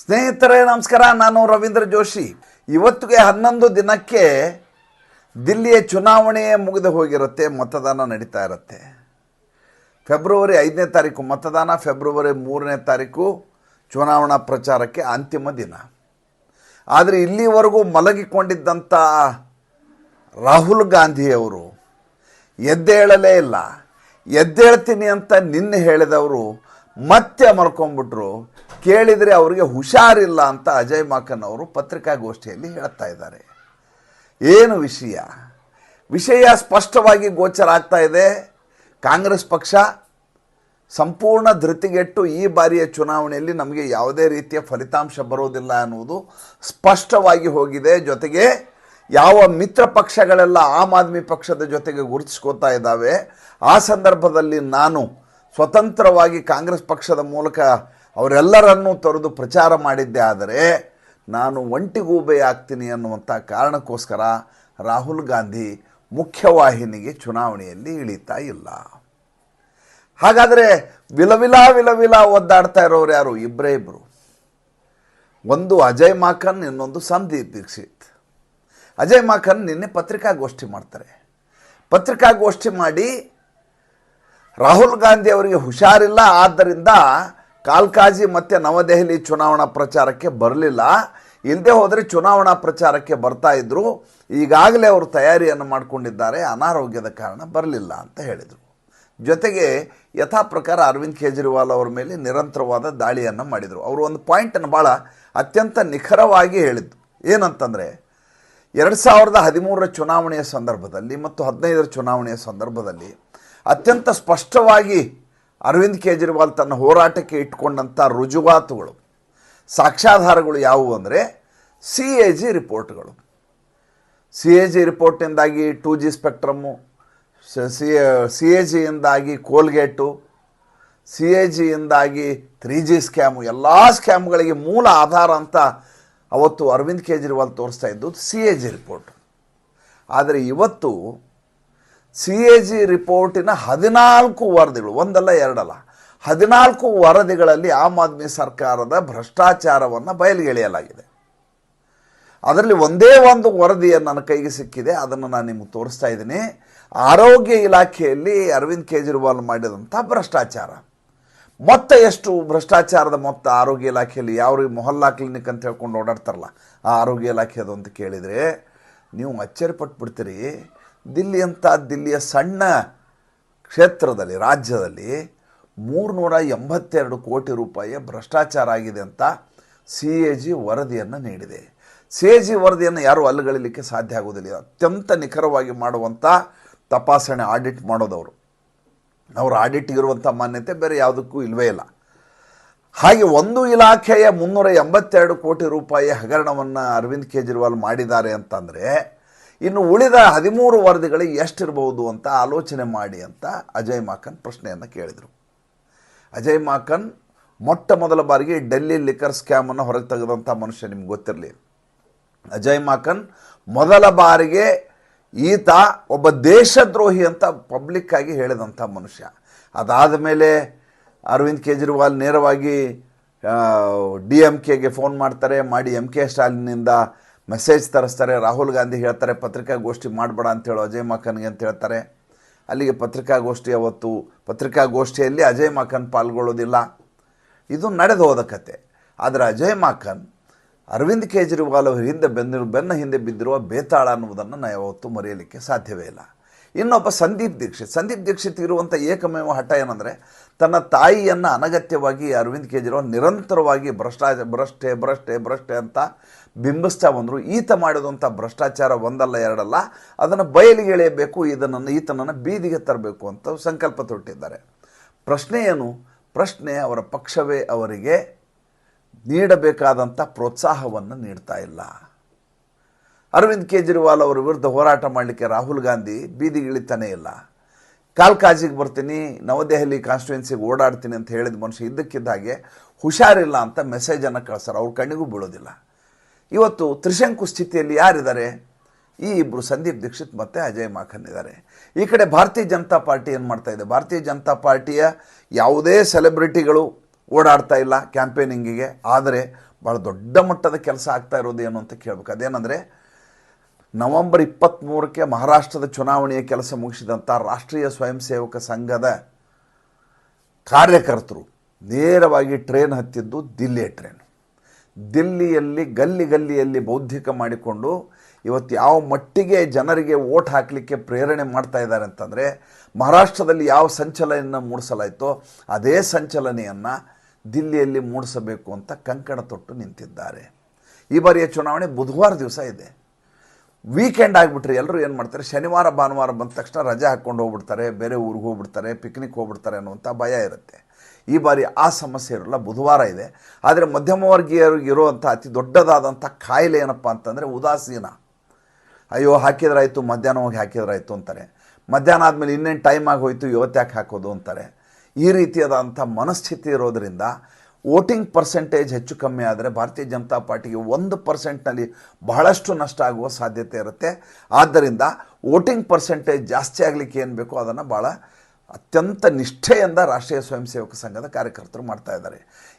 ಸ್ನೇಹಿತರೇ, ನಮಸ್ಕಾರ. ನಾನು ರವೀಂದ್ರ ಜೋಶಿ. ಇವತ್ತಿಗೆ ಹನ್ನೊಂದು ದಿನಕ್ಕೆ ದಿಲ್ಲಿಯ ಚುನಾವಣೆ ಮುಗಿದು ಹೋಗಿರುತ್ತೆ, ಮತದಾನ ನಡೀತಾ ಇರುತ್ತೆ. ಫೆಬ್ರವರಿ ಐದನೇ ತಾರೀಕು ಮತದಾನ, ಫೆಬ್ರವರಿ ಮೂರನೇ ತಾರೀಕು ಚುನಾವಣಾ ಪ್ರಚಾರಕ್ಕೆ ಅಂತಿಮ ದಿನ. ಆದರೆ ಇಲ್ಲಿವರೆಗೂ ಮಲಗಿಕೊಂಡಿದ್ದಂಥ ರಾಹುಲ್ ಗಾಂಧಿಯವರು ಎದ್ದೇಳಲೇ ಇಲ್ಲ. ಎದ್ದೇಳ್ತೀನಿ ಅಂತ ನಿನ್ನೆ ಹೇಳಿದವರು ಮತ್ತೆ ಮರ್ಕೊಂಡ್ಬಿಟ್ರು. ಕೇಳಿದರೆ ಅವರಿಗೆ ಹುಷಾರಿಲ್ಲ ಅಂತ ಅಜಯ್ ಮಾಕನ್ ಅವರು ಪತ್ರಿಕಾಗೋಷ್ಠಿಯಲ್ಲಿ ಹೇಳ್ತಾ ಇದ್ದಾರೆ. ಏನು ವಿಷಯ? ವಿಷಯ ಸ್ಪಷ್ಟವಾಗಿ ಗೋಚರ ಆಗ್ತಾ ಇದೆ. ಕಾಂಗ್ರೆಸ್ ಪಕ್ಷ ಸಂಪೂರ್ಣ ಧೃತಿಗೆಟ್ಟು ಈ ಬಾರಿಯ ಚುನಾವಣೆಯಲ್ಲಿ ನಮಗೆ ಯಾವುದೇ ರೀತಿಯ ಫಲಿತಾಂಶ ಬರೋದಿಲ್ಲ ಅನ್ನುವುದು ಸ್ಪಷ್ಟವಾಗಿ ಹೋಗಿದೆ. ಜೊತೆಗೆ ಯಾವ ಮಿತ್ರ ಪಕ್ಷಗಳೆಲ್ಲ ಆಮ್ ಆದ್ಮಿ ಪಕ್ಷದ ಜೊತೆಗೆ ಗುರುತಿಸ್ಕೋತಾ ಇದ್ದಾವೆ. ಆ ಸಂದರ್ಭದಲ್ಲಿ ನಾನು ಸ್ವತಂತ್ರವಾಗಿ ಕಾಂಗ್ರೆಸ್ ಪಕ್ಷದ ಮೂಲಕ ಅವರೆಲ್ಲರನ್ನೂ ತೊರೆದು ಪ್ರಚಾರ ಮಾಡಿದ್ದೆ ಆದರೆ ನಾನು ಒಂಟಿಗೂಬೆ ಆಗ್ತೀನಿ ಅನ್ನುವಂಥ ಕಾರಣಕ್ಕೋಸ್ಕರ ರಾಹುಲ್ ಗಾಂಧಿ ಮುಖ್ಯವಾಹಿನಿಗೆ ಚುನಾವಣೆಯಲ್ಲಿ ಇಳಿತಾ ಇಲ್ಲ. ಹಾಗಾದರೆ ವಿಲವಿಲ ವಿಲವಿಲ ಒದ್ದಾಡ್ತಾ ಇರೋರು ಯಾರು? ಇಬ್ಬರೇ ಇಬ್ಬರು ಒಂದು ಅಜಯ್ ಮಾಕನ್, ಇನ್ನೊಂದು ಸಂದೀಪ್ ದೀಕ್ಷಿತ್. ಅಜಯ್ ಮಾಕನ್ ನಿನ್ನೆ ಪತ್ರಿಕಾಗೋಷ್ಠಿ ಮಾಡ್ತಾರೆ. ಪತ್ರಿಕಾಗೋಷ್ಠಿ ಮಾಡಿ ರಾಹುಲ್ ಗಾಂಧಿ ಅವರಿಗೆ ಹುಷಾರಿಲ್ಲ, ಆದ್ದರಿಂದ ಕಾಲ್ಕಾಜಿ ಮತ್ತು ನವದೆಹಲಿ ಚುನಾವಣಾ ಪ್ರಚಾರಕ್ಕೆ ಬರಲಿಲ್ಲ. ಇಲ್ಲದೆ ಹೋದರೆ ಚುನಾವಣಾ ಪ್ರಚಾರಕ್ಕೆ ಬರ್ತಾ ಇದ್ದರು ಈಗಾಗಲೇ ಅವರು ತಯಾರಿಯನ್ನು ಮಾಡಿಕೊಂಡಿದ್ದಾರೆ. ಅನಾರೋಗ್ಯದ ಕಾರಣ ಬರಲಿಲ್ಲ ಅಂತ ಹೇಳಿದರು. ಜೊತೆಗೆ ಯಥಾ ಪ್ರಕಾರ ಅರವಿಂದ್ ಕೇಜ್ರಿವಾಲ್ ಅವರ ಮೇಲೆ ನಿರಂತರವಾದ ದಾಳಿಯನ್ನು ಮಾಡಿದರು. ಅವರು ಒಂದು ಪಾಯಿಂಟನ್ನು ಭಾಳ ಅತ್ಯಂತ ನಿಖರವಾಗಿ ಹೇಳಿದ್ದು. ಏನಂತಂದರೆ, ಎರಡು ಸಾವಿರದ ಹದಿಮೂರರ ಚುನಾವಣೆಯ ಸಂದರ್ಭದಲ್ಲಿ ಮತ್ತು ಹದಿನೈದರ ಚುನಾವಣೆಯ ಸಂದರ್ಭದಲ್ಲಿ ಅತ್ಯಂತ ಸ್ಪಷ್ಟವಾಗಿ ಅರವಿಂದ್ ಕೇಜ್ರಿವಾಲ್ ತನ್ನ ಹೋರಾಟಕ್ಕೆ ಇಟ್ಕೊಂಡಂಥ ರುಜುವಾತುಗಳು, ಸಾಕ್ಷ್ಯಾಧಾರಗಳು ಯಾವುವು ಅಂದರೆ ಸಿ ಎ ಜಿ ರಿಪೋರ್ಟ್ಗಳು. C A G ರಿಪೋರ್ಟಿಂದಾಗಿ two G spectrum C C A ಜಿಯಿಂದಾಗಿ ಕೋಲ್ಗೇಟು, C A ಜಿಯಿಂದಾಗಿ ತ್ರೀ ಜಿ ಸ್ಕ್ಯಾಮು, ಎಲ್ಲ ಸ್ಕ್ಯಾಮ್ಗಳಿಗೆ ಮೂಲ ಆಧಾರ ಅಂತ ಅವತ್ತು ಅರವಿಂದ್ ಕೇಜ್ರಿವಾಲ್ ತೋರಿಸ್ತಾ ಇದ್ದು ಸಿ ಎ ಜಿ ರಿಪೋರ್ಟ್. ಆದರೆ ಇವತ್ತು ಸಿ ಎ ಜಿ ರಿಪೋರ್ಟಿನ ಹದಿನಾಲ್ಕು ವರದಿಗಳು, ಒಂದಲ್ಲ ಎರಡಲ್ಲ, ಹದಿನಾಲ್ಕು ವರದಿಗಳಲ್ಲಿ ಆಮ್ ಆದ್ಮಿ ಸರ್ಕಾರದ ಭ್ರಷ್ಟಾಚಾರವನ್ನು ಬಯಲಿಗೆಳೆಯಲಾಗಿದೆ ಅದರಲ್ಲಿ ಒಂದೇ ಒಂದು ವರದಿಯನ್ನು ನನ್ನ ಕೈಗೆ ಸಿಕ್ಕಿದೆ, ಅದನ್ನು ನಾನು ನಿಮಗೆ ತೋರಿಸ್ತಾ ಇದ್ದೀನಿ. ಆರೋಗ್ಯ ಇಲಾಖೆಯಲ್ಲಿ ಅರವಿಂದ್ ಕೇಜ್ರಿವಾಲ್ ಮಾಡಿದಂಥ ಭ್ರಷ್ಟಾಚಾರ. ಮೊತ್ತ ಎಷ್ಟು ಭ್ರಷ್ಟಾಚಾರದ ಮೊತ್ತ ಆರೋಗ್ಯ ಇಲಾಖೆಯಲ್ಲಿ ಯಾವ ಮೊಹಲ್ಲಾ ಕ್ಲಿನಿಕ್ ಅಂತ ಹೇಳ್ಕೊಂಡು ಓಡಾಡ್ತಾರಲ್ಲ, ಆ ಆರೋಗ್ಯ ಇಲಾಖೆದು ಅಂತ ಕೇಳಿದರೆ, ನೀವು ಅಚ್ಚರಿ ಪಟ್ಬಿಡ್ತೀರಿ ದಿಲ್ಲಿ ಅಂತ ದಿಲ್ಲಿಯ ಸಣ್ಣ ಕ್ಷೇತ್ರದಲ್ಲಿ, ರಾಜ್ಯದಲ್ಲಿ ಮೂರುನೂರ ಎಂಬತ್ತೆರಡು ಕೋಟಿ ರೂಪಾಯಿಯ ಭ್ರಷ್ಟಾಚಾರ ಆಗಿದೆ ಅಂತ ಸಿ ಎ ಜಿ ವರದಿಯನ್ನು ನೀಡಿದೆ. ಸಿ ಎ ಜಿ ವರದಿಯನ್ನು ಯಾರೂ ಅಲ್ಲಗಳಿಲಿಕ್ಕೆ ಸಾಧ್ಯ ಆಗೋದಿಲ್ಲ ಅತ್ಯಂತ ನಿಖರವಾಗಿ ಮಾಡುವಂಥ ತಪಾಸಣೆ, ಆಡಿಟ್ ಮಾಡೋದವರು. ಅವರ ಆಡಿಟ್ ಇರುವಂಥ ಮಾನ್ಯತೆ ಬೇರೆ ಯಾವುದಕ್ಕೂ ಇಲ್ಲವೇ ಇಲ್ಲ. ಹಾಗೆ ಒಂದು ಇಲಾಖೆಯ ಮುನ್ನೂರ ಎಂಬತ್ತೆರಡು ಕೋಟಿ ರೂಪಾಯಿ ಹಗರಣವನ್ನು ಅರವಿಂದ್ ಕೇಜ್ರಿವಾಲ್ ಮಾಡಿದ್ದಾರೆ ಅಂತಂದರೆ ಇನ್ನು ಉಳಿದ ಹದಿಮೂರು ವರದಿಗಳಿಗೆ ಎಷ್ಟಿರ್ಬೋದು ಅಂತ ಆಲೋಚನೆ ಮಾಡಿ ಅಂತ ಅಜಯ್ ಮಾಕನ್ ಪ್ರಶ್ನೆಯನ್ನು ಕೇಳಿದರು. ಅಜಯ್ ಮಾಕನ್ ಮೊಟ್ಟ ಮೊದಲ ಬಾರಿಗೆ ಡೆಲ್ಲಿ ಲಿಕ್ಕರ್ ಸ್ಕ್ಯಾಮನ್ನು ಹೊರಗೆ ತೆಗೆದಂಥ ಮನುಷ್ಯ ನಿಮ್ಗೆ ಗೊತ್ತಿರಲಿ. ಅಜಯ್ ಮಾಕನ್ ಮೊದಲ ಬಾರಿಗೆ ಈತ ಒಬ್ಬ ದೇಶದ್ರೋಹಿ ಅಂತ ಪಬ್ಲಿಕ್ಕಾಗಿ ಹೇಳಿದಂಥ ಮನುಷ್ಯ. ಅದಾದ ಮೇಲೆ ಅರವಿಂದ್ ಕೇಜ್ರಿವಾಲ್ ನೇರವಾಗಿ ಡಿ ಎಂ ಕೆಗೆ ಫೋನ್ ಮಾಡ್ತಾರೆ, ಮಾಡಿ ಎಂ ಕೆ ಸ್ಟಾಲಿನಿಂದ ಮೆಸೇಜ್ ತರಿಸ್ತಾರೆ, ರಾಹುಲ್ ಗಾಂಧಿ ಹೇಳ್ತಾರೆ, ಪತ್ರಿಕಾಗೋಷ್ಠಿ ಮಾಡಬೇಡ ಅಂತೇಳಿ ಅಜಯ್ ಮಾಕನ್ಗೆ ಅಂತ ಹೇಳ್ತಾರೆ. ಅಲ್ಲಿಗೆ ಪತ್ರಿಕಾಗೋಷ್ಠಿ ಅವತ್ತು ಪತ್ರಿಕಾಗೋಷ್ಠಿಯಲ್ಲಿ ಅಜಯ್ ಮಾಕನ್ ಪಾಲ್ಗೊಳ್ಳೋದಿಲ್ಲ. ಇದು ನಡೆದು ಹೋದ ಕತೆ. ಆದರೆ ಅಜಯ್ ಮಾಕನ್ ಅರವಿಂದ್ ಕೇಜ್ರಿವಾಲ್ ಅವರ ಹಿಂದೆ ಬೆನ್ನ ಬೆನ್ನ ಹಿಂದೆ ಬಿದ್ದಿರುವ ಬೇತಾಳ ಅನ್ನುವುದನ್ನು ನಾವು ಯಾವತ್ತೂ ಮರೆಯಲಿಕ್ಕೆ ಸಾಧ್ಯವೇ ಇಲ್ಲ. ಇನ್ನೊಬ್ಬ ಸಂದೀಪ್ ದೀಕ್ಷಿತ್. ಸಂದೀಪ್ ದೀಕ್ಷಿತ್ ಇರುವಂಥ ಏಕಮೇವ ಹಠ ಏನಂದರೆ, ತನ್ನ ತಾಯಿಯನ್ನು ಅನಗತ್ಯವಾಗಿ ಅರವಿಂದ್ ಕೇಜ್ರಿವಾಲ್ ನಿರಂತರವಾಗಿ ಭ್ರಷ್ಟಾಚಾರ ಭ್ರಷ್ಟೆ ಭ್ರಷ್ಟೆ ಭ್ರಷ್ಟೆ ಅಂತ ಬಿಂಬಿಸ್ತಾ ಬಂದರು. ಈತ ಮಾಡಿದಂಥ ಭ್ರಷ್ಟಾಚಾರ ಒಂದಲ್ಲ ಎರಡಲ್ಲ, ಅದನ್ನು ಬಯಲಿಗೆ ಎಳೆಯಬೇಕು, ಇದನ್ನು ಈತನನ್ನು ಬೀದಿಗೆ ತರಬೇಕು ಅಂತ ಸಂಕಲ್ಪ ತೊಟ್ಟಿದ್ದಾರೆ. ಪ್ರಶ್ನೆ ಏನು? ಪ್ರಶ್ನೆ ಅವರ ಪಕ್ಷವೇ ಅವರಿಗೆ ನೀಡಬೇಕಾದಂಥ ಪ್ರೋತ್ಸಾಹವನ್ನು ನೀಡ್ತಾ ಇಲ್ಲ. ಅರವಿಂದ್ ಕೇಜ್ರಿವಾಲ್ ಅವರ ವಿರುದ್ಧ ಹೋರಾಟ ಮಾಡಲಿಕ್ಕೆ ರಾಹುಲ್ ಗಾಂಧಿ ಬೀದಿಗಿಳಿತಾನೇ ಇಲ್ಲ. ಕಾಲ್ಕಾಜಿಗೆ ಬರ್ತೀನಿ, ನವದೆಹಲಿ ಕಾನ್ಸ್ಟಿಟ್ಯೂನ್ಸಿಗೆ ಓಡಾಡ್ತೀನಿ ಅಂತ ಹೇಳಿದ ಮನುಷ್ಯ ಇದ್ದಕ್ಕಿದ್ದ ಹಾಗೆ ಹುಷಾರಿಲ್ಲ ಅಂತ ಮೆಸೇಜನ್ನು ಕಳಿಸ್ತಾರೆ. ಅವ್ರ ಕಣ್ಣಿಗೂ ಬೀಳೋದಿಲ್ಲ. ಇವತ್ತು ತ್ರಿಶಂಕು ಸ್ಥಿತಿಯಲ್ಲಿ ಯಾರಿದ್ದಾರೆ? ಈ ಇಬ್ಬರು ಸಂದೀಪ್ ದೀಕ್ಷಿತ್ ಮತ್ತು ಅಜಯ್ ಮಾಖನ್ ಇದ್ದಾರೆ. ಈ ಕಡೆ ಭಾರತೀಯ ಜನತಾ ಪಾರ್ಟಿ ಏನು ಮಾಡ್ತಾ ಇದೆ? ಭಾರತೀಯ ಜನತಾ ಪಾರ್ಟಿಯ ಯಾವುದೇ ಸೆಲೆಬ್ರಿಟಿಗಳು ಓಡಾಡ್ತಾ ಇಲ್ಲ ಕ್ಯಾಂಪೇನಿಂಗಿಗೆ ಆದರೆ ಭಾಳ ದೊಡ್ಡ ಮಟ್ಟದ ಕೆಲಸ ಆಗ್ತಾ ಇರೋದು ಏನು ಅಂತ ಕೇಳಬೇಕು. ಅದೇನೆಂದರೆ ನವೆಂಬರ್ ಇಪ್ಪತ್ತ್ಮೂರಕ್ಕೆ ಮಹಾರಾಷ್ಟ್ರದ ಚುನಾವಣೆಯ ಕೆಲಸ ಮುಗಿಸಿದಂಥ ರಾಷ್ಟ್ರೀಯ ಸ್ವಯಂ ಸೇವಕ ಸಂಘದ ಕಾರ್ಯಕರ್ತರು ನೇರವಾಗಿ ಟ್ರೈನ್ ಹತ್ತಿದ್ದು ದಿಲ್ಲಿಯ ಟ್ರೈನ್. ದಿಲ್ಲಿಯಲ್ಲಿ ಗಲ್ಲಿ ಗಲ್ಲಿಯಲ್ಲಿ ಬೌದ್ಧಿಕ ಮಾಡಿಕೊಂಡು ಇವತ್ತು ಯಾವ ಮಟ್ಟಿಗೆ ಜನರಿಗೆ ಓಟ್ ಹಾಕಲಿಕ್ಕೆ ಪ್ರೇರಣೆ ಮಾಡ್ತಾ ಇದ್ದಾರೆ ಅಂತಂದರೆ ಮಹಾರಾಷ್ಟ್ರದಲ್ಲಿ ಯಾವ ಸಂಚಲನೆಯನ್ನು ಮೂಡಿಸಲಾಯಿತೋ ಅದೇ ಸಂಚಲನೆಯನ್ನು ದಿಲ್ಲಿಯಲ್ಲಿ ಮೂಡಿಸಬೇಕು ಅಂತ ಕಂಕಣ ತೊಟ್ಟು ನಿಂತಿದ್ದಾರೆ. ಈ ಬಾರಿಯ ಚುನಾವಣೆ ಬುಧವಾರ ದಿವಸ ಇದೆ. ವೀಕೆಂಡ್ ಆಗಿಬಿಟ್ರೆ ಎಲ್ಲರೂ ಏನು ಮಾಡ್ತಾರೆ? ಶನಿವಾರ, ಭಾನುವಾರ ಬಂದ ತಕ್ಷಣ ರಜೆ ಹಾಕ್ಕೊಂಡು ಹೋಗ್ಬಿಡ್ತಾರೆ, ಬೇರೆ ಊರಿಗೆ ಹೋಗ್ಬಿಡ್ತಾರೆ ಪಿಕ್ನಿಕ್ ಹೋಗ್ಬಿಡ್ತಾರೆ ಅನ್ನುವಂಥ ಭಯ ಇರುತ್ತೆ. ಈ ಬಾರಿ ಆ ಸಮಸ್ಯೆ ಇರಲ್ಲ, ಬುಧವಾರ ಇದೆ. ಆದರೆ ಮಧ್ಯಮ ವರ್ಗೀಯರಿಗೆ ಇರುವಂಥ ಅತಿ ದೊಡ್ಡದಾದಂಥ ಕಾಯಿಲೆ ಏನಪ್ಪ ಅಂತಂದರೆ ಉದಾಸೀನ. ಅಯ್ಯೋ, ಹಾಕಿದ್ರಾಯಿತು, ಮಧ್ಯಾಹ್ನ ಹೋಗಿ ಹಾಕಿದ್ರಾಯಿತು ಅಂತಾರೆ. ಮಧ್ಯಾಹ್ನ ಆದಮೇಲೆ ಇನ್ನೇನು ಟೈಮ್ ಆಗಿ ಇವತ್ತು ಯಾಕೆ ಹಾಕೋದು ಅಂತಾರೆ. ಈ ರೀತಿಯಾದಂಥ ಮನಸ್ಥಿತಿ ಇರೋದರಿಂದ ವೋಟಿಂಗ್ ಪರ್ಸೆಂಟೇಜ್ ಹೆಚ್ಚು ಕಮ್ಮಿ ಆದರೆ ಭಾರತೀಯ ಜನತಾ ಪಾರ್ಟಿಗೆ ಒಂದು ಪರ್ಸೆಂಟ್ನಲ್ಲಿ ಬಹಳಷ್ಟು ನಷ್ಟ ಆಗುವ ಸಾಧ್ಯತೆ ಇರುತ್ತೆ. ಆದ್ದರಿಂದ ವೋಟಿಂಗ್ ಪರ್ಸೆಂಟೇಜ್ ಜಾಸ್ತಿ ಆಗಲಿಕ್ಕೆ ಏನು ಬೇಕೋ ಅದನ್ನು ಭಾಳ ಅತ್ಯಂತ ನಿಷ್ಠೆಯಿಂದ ರಾಷ್ಟ್ರೀಯ ಸ್ವಯಂ ಸೇವಕ ಸಂಘದ ಕಾರ್ಯಕರ್ತರು ಮಾಡ್ತಾ ಇದ್ದಾರೆ.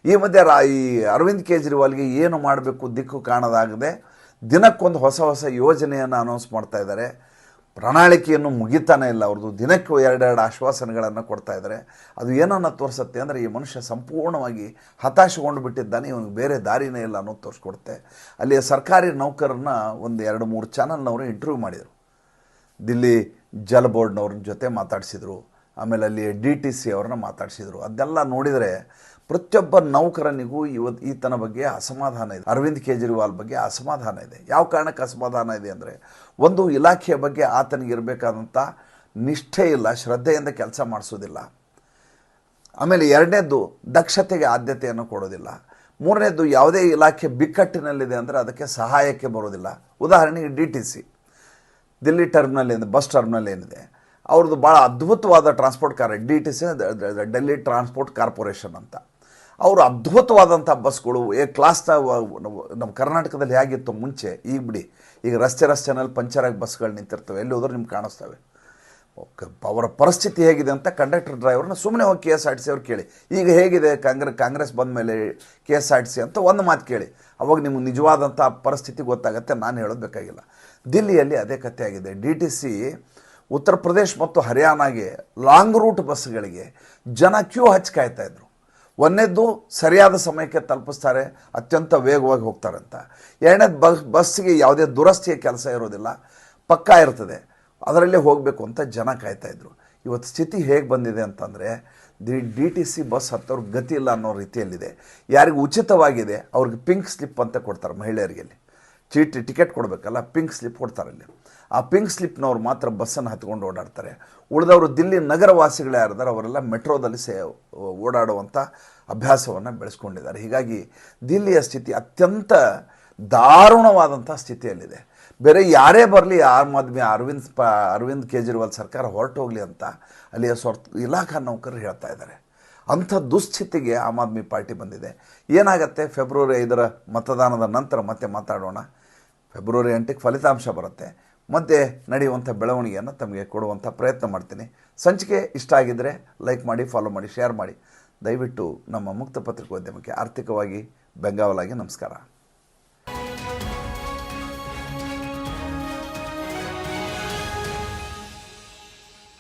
ಈ ಮಧ್ಯೆ ರಾ, ಈ ಅರವಿಂದ್ ಕೇಜ್ರಿವಾಲ್ಗೆ ಏನು ಮಾಡಬೇಕು ದಿಕ್ಕು ಕಾಣದಾಗದೆ ದಿನಕ್ಕೊಂದು ಹೊಸ ಹೊಸ ಯೋಜನೆಯನ್ನು ಅನೌನ್ಸ್ ಮಾಡ್ತಾ ಇದ್ದಾರೆ. ಪ್ರಣಾಳಿಕೆಯನ್ನು ಮುಗಿತಾನೆ ಇಲ್ಲ. ಅವ್ರದ್ದು ದಿನಕ್ಕೂ ಎರಡೆರಡು ಆಶ್ವಾಸನೆಗಳನ್ನು ಕೊಡ್ತಾ ಇದ್ದಾರೆ. ಅದು ಏನನ್ನು ತೋರಿಸುತ್ತೆ ಅಂದರೆ ಈ ಮನುಷ್ಯ ಸಂಪೂರ್ಣವಾಗಿ ಹತಾಶಗೊಂಡು ಬಿಟ್ಟಿದ್ದಾನೆ. ಇವನಿಗೆ ಬೇರೆ ದಾರಿನೇ ಇಲ್ಲ ಅನ್ನೋದು ತೋರಿಸ್ಕೊಡುತ್ತೆ. ಅಲ್ಲಿಯ ಸರ್ಕಾರಿ ನೌಕರನ್ನ ಒಂದು ಎರಡು ಮೂರು ಚಾನಲ್ನವರು ಇಂಟರ್ವ್ಯೂ ಮಾಡಿದರು. ದಿಲ್ಲಿ ಜಲ ಬೋರ್ಡ್ನವ್ರ ಜೊತೆ ಮಾತಾಡಿಸಿದರು. ಆಮೇಲೆ ಅಲ್ಲಿ ಡಿ ಟಿ ಸಿ ಅವ್ರನ್ನ ಮಾತಾಡಿಸಿದರು. ಅದೆಲ್ಲ ನೋಡಿದರೆ ಪ್ರತಿಯೊಬ್ಬ ನೌಕರನಿಗೂ ಇವ ಈತನ ಬಗ್ಗೆ ಅಸಮಾಧಾನ ಇದೆ. ಅರವಿಂದ್ ಕೇಜ್ರಿವಾಲ್ ಬಗ್ಗೆ ಅಸಮಾಧಾನ ಇದೆ. ಯಾವ ಕಾರಣಕ್ಕೆ ಅಸಮಾಧಾನ ಇದೆ ಅಂದರೆ, ಒಂದು ಇಲಾಖೆಯ ಬಗ್ಗೆ ಆತನಿಗೆ ಇರಬೇಕಾದಂಥ ನಿಷ್ಠೆ ಇಲ್ಲ, ಶ್ರದ್ಧೆಯಿಂದ ಕೆಲಸ ಮಾಡಿಸೋದಿಲ್ಲ. ಆಮೇಲೆ ಎರಡನೇದ್ದು ದಕ್ಷತೆಗೆ ಆದ್ಯತೆಯನ್ನು ಕೊಡೋದಿಲ್ಲ. ಮೂರನೇದ್ದು ಯಾವುದೇ ಇಲಾಖೆ ಬಿಕ್ಕಟ್ಟಿನಲ್ಲಿದೆ ಅಂದರೆ ಅದಕ್ಕೆ ಸಹಾಯಕ್ಕೆ ಬರೋದಿಲ್ಲ. ಉದಾಹರಣೆಗೆ D T C, Delhi terminal ಏನಿದೆ, ಬಸ್ ಟರ್ಮಿನಲ್ ಏನಿದೆ, ಅವ್ರದ್ದು ಭಾಳ ಅದ್ಭುತವಾದ transport car D T C Delhi transport corporation ಅಂತ. ಅವರು ಅದ್ಭುತವಾದಂಥ ಬಸ್ಗಳು, ಏ ಕ್ಲಾಸ್ ನಮ್ಮ ಕರ್ನಾಟಕದಲ್ಲಿ ಹೇಗಿತ್ತು ಮುಂಚೆ, ಈಗ ಬಿಡಿ, ಈಗ ರಸ್ತೆ ರಸ್ತೆನಲ್ಲಿ ಪಂಚರಾಗಿ ಬಸ್ಗಳು ನಿಂತಿರ್ತವೆ, ಎಲ್ಲಿ ಹೋದ್ರೂ ನಿಮ್ಗೆ ಕಾಣಿಸ್ತವೆ. ಅವರ ಪರಿಸ್ಥಿತಿ ಹೇಗಿದೆ ಅಂತ ಕಂಡಕ್ಟರ್ ಡ್ರೈವರ್ನ ಸುಮ್ಮನೆ ಹೋಗಿ K S R T C ಅವ್ರು ಕೇಳಿ, ಈಗ ಹೇಗಿದೆ ಕಾಂಗ್ರೆಸ್ ಕಾಂಗ್ರೆಸ್ ಬಂದ ಮೇಲೆ K S R T C ಅಂತ ಒಂದು ಮಾತು ಕೇಳಿ, ಅವಾಗ ನಿಮ್ಗೆ ನಿಜವಾದಂಥ ಪರಿಸ್ಥಿತಿ ಗೊತ್ತಾಗುತ್ತೆ, ನಾನು ಹೇಳೋದು ಬೇಕಾಗಿಲ್ಲ. ದಿಲ್ಲಿಯಲ್ಲಿ ಅದೇ ಕಥೆ ಆಗಿದೆ D T C Uttar Pradesh ಮತ್ತು ಹರಿಯಾಣಗೆ ಲಾಂಗ್ ರೂಟ್ ಬಸ್ಗಳಿಗೆ ಜನ ಕ್ಯೂ ಹಚ್ಚಿ ಒಂದನೇದ್ದು ಸರಿಯಾದ ಸಮಯಕ್ಕೆ ತಲುಪಿಸ್ತಾರೆ, ಅತ್ಯಂತ ವೇಗವಾಗಿ ಹೋಗ್ತಾರಂತ. ಎರಡನೇದು ಬಸ್, ಬಸ್ಸಿಗೆ ಯಾವುದೇ ದುರಸ್ತಿಯ ಕೆಲಸ ಇರೋದಿಲ್ಲ, ಪಕ್ಕಾ ಇರ್ತದೆ. ಅದರಲ್ಲೇ ಹೋಗಬೇಕು ಅಂತ ಜನ ಕಾಯ್ತಾಯಿದ್ರು ಇವತ್ತು ಸ್ಥಿತಿ ಹೇಗೆ ಬಂದಿದೆ ಅಂತಂದರೆ the D T C bus ಹತ್ತೋರ್ಗೆ ಗತಿ ಇಲ್ಲ ಅನ್ನೋ ರೀತಿಯಲ್ಲಿದೆ. ಯಾರಿಗೆ ಉಚಿತವಾಗಿದೆ, ಅವ್ರಿಗೆ ಪಿಂಕ್ ಸ್ಲಿಪ್ ಅಂತ ಕೊಡ್ತಾರೆ ಮಹಿಳೆಯರಿಗೆ ಚೀಟಿ ಟಿಕೆಟ್ ಕೊಡಬೇಕಲ್ಲ ಪಿಂಕ್ ಸ್ಲಿಪ್ ಕೊಡ್ತಾರೆ ಅಲ್ಲಿ. ಆ ಪಿಂಕ್ ಸ್ಲಿಪ್ನವ್ರು ಮಾತ್ರ ಬಸ್ಸನ್ನು ಹತ್ಕೊಂಡು ಓಡಾಡ್ತಾರೆ. ಉಳಿದವರು ದಿಲ್ಲಿ ನಗರವಾಸಿಗಳೇ ಯಾರಿದ್ದಾರೆ ಅವರೆಲ್ಲ ಮೆಟ್ರೋದಲ್ಲಿ ಸೇ ಓಡಾಡುವಂಥ ಅಭ್ಯಾಸವನ್ನು ಬೆಳೆಸ್ಕೊಂಡಿದ್ದಾರೆ. ಹೀಗಾಗಿ ದಿಲ್ಲಿಯ ಸ್ಥಿತಿ ಅತ್ಯಂತ ದಾರುಣವಾದಂಥ ಸ್ಥಿತಿಯಲ್ಲಿದೆ. ಬೇರೆ ಯಾರೇ ಬರಲಿ ಆಮ್ ಆದ್ಮಿ ಅರವಿಂದ್ ಪ, ಅರವಿಂದ್ ಕೇಜ್ರಿವಾಲ್ ಸರ್ಕಾರ ಹೊರಟೋಗ್ಲಿ ಅಂತ ಅಲ್ಲಿಯ ಸ್ವರ್ ಇಲಾಖಾ ನೌಕರರು ಹೇಳ್ತಾ ಇದ್ದಾರೆ. ಅಂಥ ದುಸ್ಥಿತಿಗೆ ಆಮ್ ಆದ್ಮಿ ಪಾರ್ಟಿ ಬಂದಿದೆ. ಏನಾಗತ್ತೆ, ಫೆಬ್ರವರಿ ಐದರ ಮತದಾನದ ನಂತರ ಮತ್ತೆ ಮಾತಾಡೋಣ. ಫೆಬ್ರವರಿ ಎಂಟಕ್ಕೆ ಫಲಿತಾಂಶ ಬರುತ್ತೆ. ಮತ್ತೆ ನಡೆಯುವಂಥ ಬೆಳವಣಿಗೆಯನ್ನು ತಮಗೆ ಕೊಡುವಂಥ ಪ್ರಯತ್ನ ಮಾಡ್ತೀನಿ. ಸಂಚಿಕೆ ಇಷ್ಟ ಆಗಿದ್ದರೆ ಲೈಕ್ ಮಾಡಿ, ಫಾಲೋ ಮಾಡಿ, ಶೇರ್ ಮಾಡಿ. ದಯವಿಟ್ಟು ನಮ್ಮ ಮುಕ್ತ ಪತ್ರಿಕೋದ್ಯಮಕ್ಕೆ ಆರ್ಥಿಕವಾಗಿ ಬೆಂಗಾವಲಾಗಿ ನಮಸ್ಕಾರ.